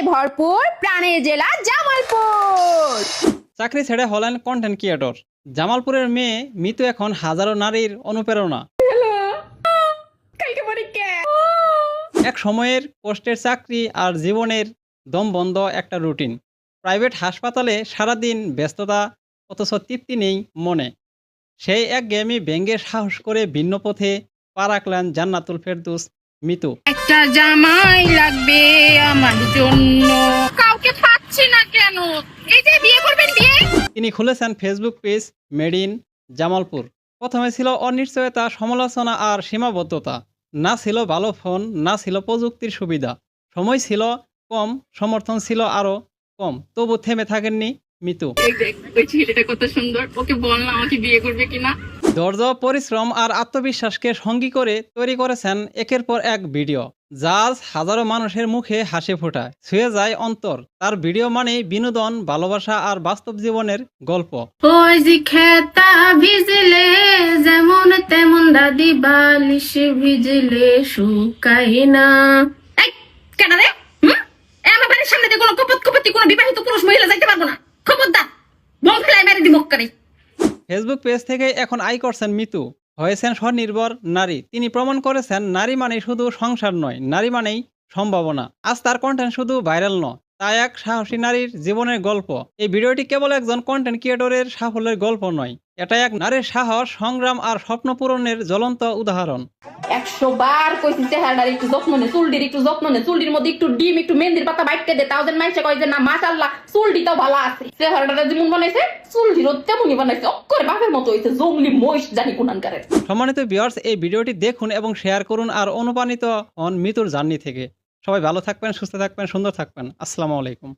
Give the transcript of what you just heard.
সভ্যতায় ভরপুর প্রাণের জেলা জামালপুর। চাকরি ছেড়ে হলেন কন্টেন্ট ক্রিয়েটর জামালপুরের মেয়ে মিতু এখন হাজারো নারীর অনুপ্রেরণা। এক সময়ের কষ্টের চাকরি আর জীবনের দমবন্ধ একটা রুটিন প্রাইভেট হাসপাতালে সারাদিন ব্যস্ততা অথচ তৃপ্তি নেই মনে। সেই এক গেমই ব্যঙ্গে সাহস করে ভিন্ন পথে পা রাখলেন জান্নাতুল ফেরদুস। মিতু। একটা জামাই লাগবে আমার জন্য। কাউকে পাচ্ছি না কেন? এই যে বিয়ে করবেন বিয়ে? তিনি খুলেছেন Facebook page made in Jamalpur প্রথমে ছিল অনিশ্চয়তা সমালোচনা আর সীমাবদ্ধতা। না ছিল ভালো ফোন না ছিল প্রযুক্তির সুবিধা। সময় ছিল কম সমর্থন ছিল আরও কম। তবু থেমে থাকেননি মিতু। ওই ছেলেটা কত সুন্দর। ওকে বল না আমাকে বিয়ে করবে কিনা। ধৈর্য পরিশ্রম আর আত্মবিশ্বাসকে সঙ্গী করে তৈরি করেছেন একের পর এক ভিডিও। যা হাজারো মানুষের মুখে হাসি ফোটায়, ছুঁয়ে যায় অন্তর। তার ভিডিও মানে বিনোদন, ভালোবাসা আর বাস্তব জীবনের গল্প। ভিজলে, যেমন তেমন দাদি বালিশ ভিজলে শুকাই না। সামনে কোনো কপত কপতি কোনো বিবাহিত পুরুষ মহিলা যাইতে পারব না। মেরে করে ফেসবুক পেজ থেকে এখন আয় করছেন মিতু। হয়েছেন স্বনির্ভর নারী। তিনি প্রমাণ করেছেন, নারী মানে শুধু সংসার নয়, নারী মানেই সম্ভাবনা। আজ তার কন্টেন্ট শুধু ভাইরাল নয়, তা এক সাহসী নারীর জীবনের গল্প। এই ভিডিওটি কেবল একজন কন্টেন্ট ক্রিয়েটরের সাফল্যের গল্প নয় এটা এক নারীর সাহস, সংগ্রাম আর স্বপ্ন পূরণের জ্বলন্ত উদাহরণ। একশো কইছি একটু যত্ন নে চুলডির একটু যত্ন নে চুলডির মধ্যে একটু ডিম, একটু মেহেন্দির পাতা বাইটকে দে, তাও যেন মাইসে কয় যে, না মাশাল্লাহ চুলডি তো ভালো আছে। চেহারাটা যেমন বানাইছে চুলডিরও তেমনই বানাইছে। অক্ষরে বাপের মতো জঙ্গলি মহিষ জানি কুনানকারের সম্মানিত এই ভিডিওটি দেখুন এবং শেয়ার করুন আর অনুপ্রাণিত হন মিতুর জার্নি থেকে। সবাই ভালো থাকবেন, সুস্থ থাকবেন, সুন্দর থাকবেন। আসসালামু আলাইকুম।